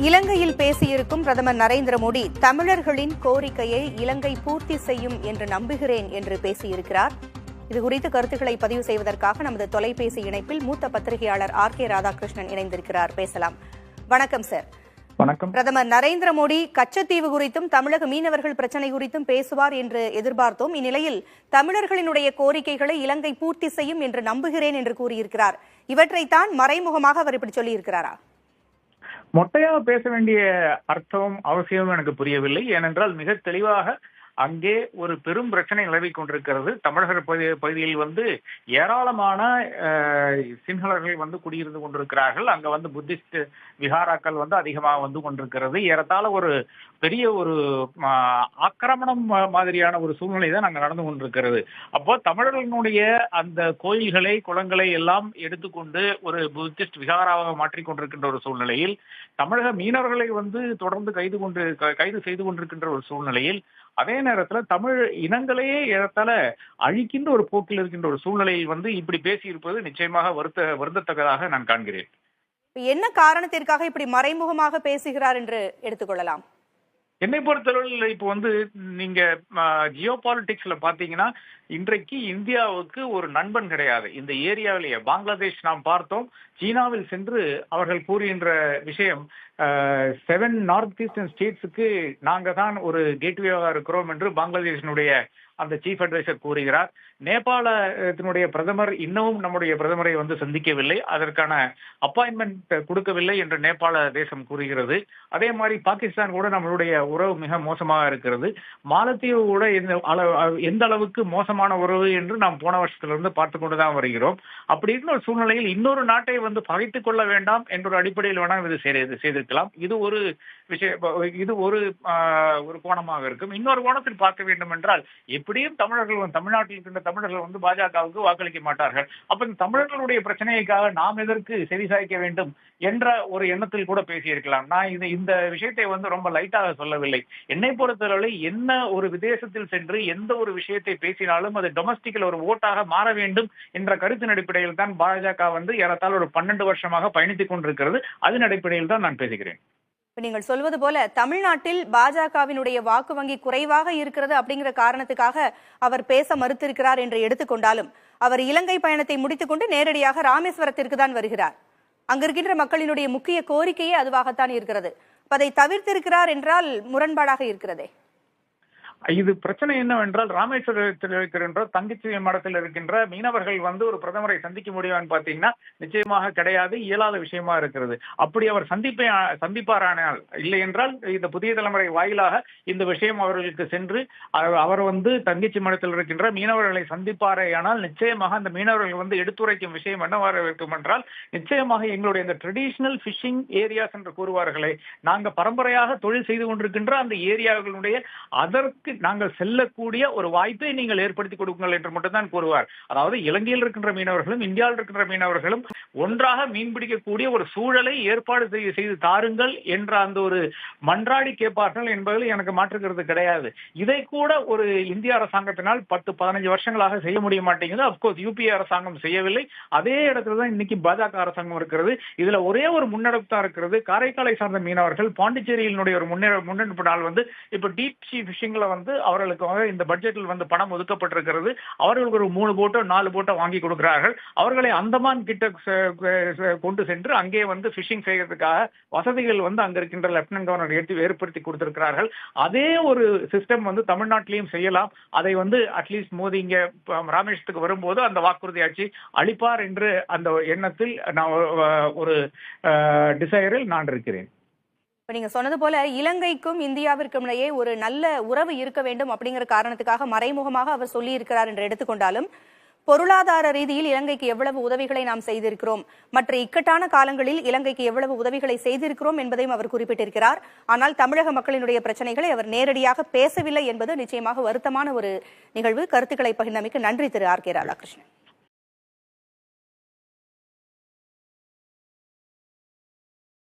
இலங்கையில் பேசியிருக்கும் பிரதமர் நரேந்திர மோடி தமிழர்களின் கோரிக்கையை இலங்கை பூர்த்தி செய்யும் என்று நம்புகிறேன் என்று பேசியிருக்கிறார். இது குறித்து கருத்துக்களை பதிவு செய்வதற்காக நமது தொலைபேசி இணைப்பில் மூத்த பத்திரிகையாளர் ஆர் கே ராதாகிருஷ்ணன் இணைந்திருக்கிறார். பேசலாம். வணக்கம் சார். வணக்கம். பிரதமர் நரேந்திர மோடி கச்சத்தீவு குறித்தும் தமிழக மீனவர்கள் பிரச்சினை குறித்தும் பேசுவார் என்று எதிர்பார்த்தோம். இந்நிலையில் தமிழர்களினுடைய கோரிக்கைகளை இலங்கை பூர்த்தி செய்யும் என்று நம்புகிறேன் என்று கூறியிருக்கிறார். இவற்றைத்தான் மறைமுகமாக அவர் இப்படி சொல்லியிருக்கிறாரா? மொட்டையா பேச வேண்டிய அர்த்தம் அவசியம் எனக்கு புரியவில்லை. ஏனென்றால் மிக தெளிவாக அங்கே ஒரு பெரும் பிரச்சனை நிலவிக் கொண்டிருக்கிறது. தமிழக பகுதி- பகுதியில் வந்து ஏராளமான சிங்களர்கள் வந்து குடியிருந்து கொண்டிருக்கிறார்கள். அங்க வந்து புத்திஸ்ட் விஹாராக்கள் வந்து அதிகமாக வந்து கொண்டிருக்கிறது. ஏறத்தாழ ஒரு பெரிய ஒரு ஆக்கிரமணம் மாதிரியான ஒரு சூழ்நிலை தான் அங்க நடந்து கொண்டிருக்கிறது. அப்போ தமிழர்களுடைய அந்த கோயில்களை குளங்களை எல்லாம் எடுத்துக்கொண்டு ஒரு புத்திஸ்ட் விகாராவாக மாற்றிக்கொண்டிருக்கின்ற ஒரு சூழ்நிலையில் தமிழக மீனவர்களை வந்து தொடர்ந்து கைது கொண்டு கைது செய்து கொண்டிருக்கின்ற ஒரு சூழ்நிலையில் அதே நேரத்துல தமிழ் இனங்களையே இழத்தால அழிக்கின்ற ஒரு போக்கில் இருக்கின்ற ஒரு சூழ்நிலையில் வந்து இப்படி பேசியிருப்பது நிச்சயமாக வருத்த வருந்தத்தக்கதாக நான் காண்கிறேன். என்ன காரணத்திற்காக இப்படி மறைமுகமாக பேசுகிறார் என்று எடுத்துக்கொள்ளலாம்? என்னை பொறுத்தளவில் இப்போ வந்து நீங்க ஜியோ பாலிடிக்ஸ்ல பாத்தீங்கன்னா இன்றைக்கு இந்தியாவுக்கு ஒரு நண்பன் கிடையாது. இந்த ஏரியாவிலேயே பங்களாதேஷ் நாம் பார்த்தோம். சீனாவில் சென்று அவர்கள் கூறுகின்ற விஷயம் செவன் நார்த் ஈஸ்டர்ன் ஸ்டேட்ஸுக்கு நாங்க தான் ஒரு கேட்வேவாக இருக்கிறோம் என்று பங்களாதேஷினுடைய அந்த சீஃப் அட்வைசர் கூறுகிறார். நேபாளத்தினுடைய பிரதமர் இன்னமும் நம்முடைய பிரதமரை வந்து சந்திக்கவில்லை. அதற்கான அப்பாயின்மெண்ட் கொடுக்கவில்லை என்று நேபாள தேசம் கூறுகிறது. அதே மாதிரி பாகிஸ்தான் கூட நம்மளுடைய உறவு மிக மோசமாக இருக்கிறது. மாலத்தீவு கூட எந்த அளவு எந்த அளவுக்கு மோசமான உறவு என்று நாம் போன வருஷத்திலிருந்து பார்த்து கொண்டுதான் வருகிறோம். அப்படி ஒரு சூழ்நிலையில் இன்னொரு நாட்டை வந்து பகைத்துக் கொள்ள வேண்டாம் என்ற ஒரு அடிப்படையில் வேணாம் இது செய்திருக்கலாம். இது ஒரு விஷய இது ஒரு ஒரு கோணமாக இருக்கும். இன்னொரு கோணத்தில் பார்க்க வேண்டும் என்றால் எப்படியும் தமிழர்கள் தமிழ்நாட்டில் இருக்கின்ற தமிழர்கள் வந்து பாஜகவுக்கு வாக்களிக்க மாட்டார்கள். அப்ப இந்த தமிழர்களுடைய பிரச்சனைக்காக நாம் எதற்கு செவிசாய்க்க வேண்டும் என்ற ஒரு எண்ணத்தில் கூட பேசியிருக்கலாம். நான் இது இந்த விஷயத்தை வந்து ரொம்ப லைட்டாக சொல்லவில்லை. என்னை பொறுத்தவரை என்ன ஒரு விதேசத்தில் சென்று எந்த ஒரு விஷயத்தை பேசினாலும் அது டொமஸ்டிக்கில் ஒரு ஓட்டாக மாற வேண்டும் என்ற கருத்தின் அடிப்படையில் தான் பாஜக வந்து ஏறத்தால் ஒரு பன்னெண்டு வருஷமாக பயணித்துக் கொண்டிருக்கிறது. அதன் அடிப்படையில் தான் நான் பேசுகிறேன். நீங்கள் சொல்வது போல தமிழ்நாட்டில் பாஜகவினுடைய வாக்கு வங்கி குறைவாக இருக்கிறது அப்படிங்கிற காரணத்துக்காக அவர் பேச மறுத்திருக்கிறார் என்று எடுத்துக்கொண்டாலும் அவர் இலங்கை பயணத்தை முடித்துக்கொண்டு நேரடியாக ராமேஸ்வரத்திற்கு தான் வருகிறார். அங்கிருக்கின்ற மக்களினுடைய முக்கிய கோரிக்கையே அதுவாகத்தான் இருக்கிறது. அதை தவிர்த்திருக்கிறார் என்றால் முரண்பாடாக இருக்கிறதே. இது பிரச்சனை என்னவென்றால் ராமேஸ்வரத்தில் இருக்கின்ற தங்கச்சி மடத்தில் இருக்கின்ற மீனவர்கள் வந்து ஒரு பிரதமரை சந்திக்க முடியும்னு பாத்தீங்கன்னா நிச்சயமாக கிடையாது இயலாத விஷயமா இருக்கிறது. அப்படி அவர் சந்திப்பை சந்திப்பாரானால் இல்லை என்றால் இந்த புதிய தலைமுறை வாயிலாக இந்த விஷயம் அவர்களுக்கு சென்று அவர் வந்து தங்கச்சி மடத்தில் இருக்கின்ற மீனவர்களை சந்திப்பாரேயானால் நிச்சயமாக அந்த மீனவர்கள் வந்து எடுத்துரைக்கும் விஷயம் என்னவாக இருக்கும் என்றால் நிச்சயமாக எங்களுடைய இந்த ட்ரெடிஷனல் ஃபிஷிங் ஏரியாஸ் என்று கூறுவார்களே நாங்க பரம்பரையாக தொழில் செய்து கொண்டிருக்கின்ற அந்த ஏரியாக்களுடைய அதற்கு நாங்கள் செல்லக்கூடிய ஒரு வாய்ப்பை நீங்கள் ஏற்படுத்தி கொடுங்கள் என்று மட்டும்தான் கூறுவார். அதாவது இலங்கையில் இருக்கின்ற மீனவர்களும் இந்தியாவில் இருக்கின்ற மீனவர்களும் ஒன்றாக மீன் பிடிக்கக்கூடிய ஒரு சூழலை ஏற்பாடு செய்ய செய்து தாருங்கள் என்ற அந்த ஒரு மன்றாடி கேட்பார்கள் என்பதில் எனக்கு மாற்றுக்கிறது கிடையாது. இதை கூட ஒரு இந்திய அரசாங்கத்தினால் பத்து பதினஞ்சு வருஷங்களாக செய்ய முடிய மாட்டேங்குது. அப்கோர்ஸ் யூபிஏ அரசாங்கம் செய்யவில்லை. அதே இடத்துல தான் இன்னைக்கு பாஜக அரசாங்கம் இருக்கிறது. இதுல ஒரே ஒரு முன்னெடுப்பு தான் இருக்கிறது. காரைக்காலை சார்ந்த மீனவர்கள் பாண்டிச்சேரியினுடைய ஒரு முன்னே முன்னெடுப்பு நாள் வந்து இப்ப டீப் சி ஃபிஷிங்ல வந்து அவர்களுக்கு இந்த பட்ஜெட்டில் வந்து பணம் ஒதுக்கப்பட்டிருக்கிறது. அவர்களுக்கு ஒரு மூணு போட்டோ நாலு போட்டோ வாங்கி கொடுக்கிறார்கள். அவர்களை அந்தமான் கிட்ட ச- கொண்டு சென்று அங்கே வந்து ஃபிஷிங் செய்யறதுக்காக வசதிகள் வந்து அங்க இருக்கின்ற லெப்டினன்ட் கவர்னர் எடுத்து ஏற்படுத்தி கொடுத்திருக்கிறார்கள். அதே ஒரு சிஸ்டம் வந்து தமிழ்நாட்டிலையும் செய்யலாம். அதை வந்து அட்லீஸ்ட் மோதி இங்க ப- ராமேஸ்வரத்துக்கு வரும்போது அந்த வாக்குறுதி ஆட்சி அளிப்பார் என்று அந்த எண்ணத்தில் நான் ஒரு டிசைரில் நான் இருக்கிறேன். இப்போ நீங்க சொன்னது போல இலங்கைக்கும் இந்தியாவிற்கும் இடையே ஒரு நல்ல உறவு இருக்க வேண்டும் அப்படிங்கிற காரணத்துக்காக மறைமுகமாக அவர் சொல்லி இருக்கிறார் என்று எடுத்துக்கொண்டாலும் பொருளாதார ரீதியில் இலங்கைக்கு எவ்வளவு உதவிகளை நாம் செய்திருக்கிறோம்? மற்ற இக்கட்டான காலங்களில் இலங்கைக்கு எவ்வளவு உதவிகளை செய்திருக்கிறோம் என்பதையும் அவர் குறிப்பிட்டிருக்கிறார். ஆனால் தமிழக மக்களினுடைய பிரச்சனைகளை அவர் நேரடியாக பேசவில்லை என்பது நிச்சயமாக வருத்தமான ஒரு நிகழ்வு. கருத்துக்களை பகிர்ந்தமைக்கு நன்றி திரு ஆர் கே ராதாகிருஷ்ணன்.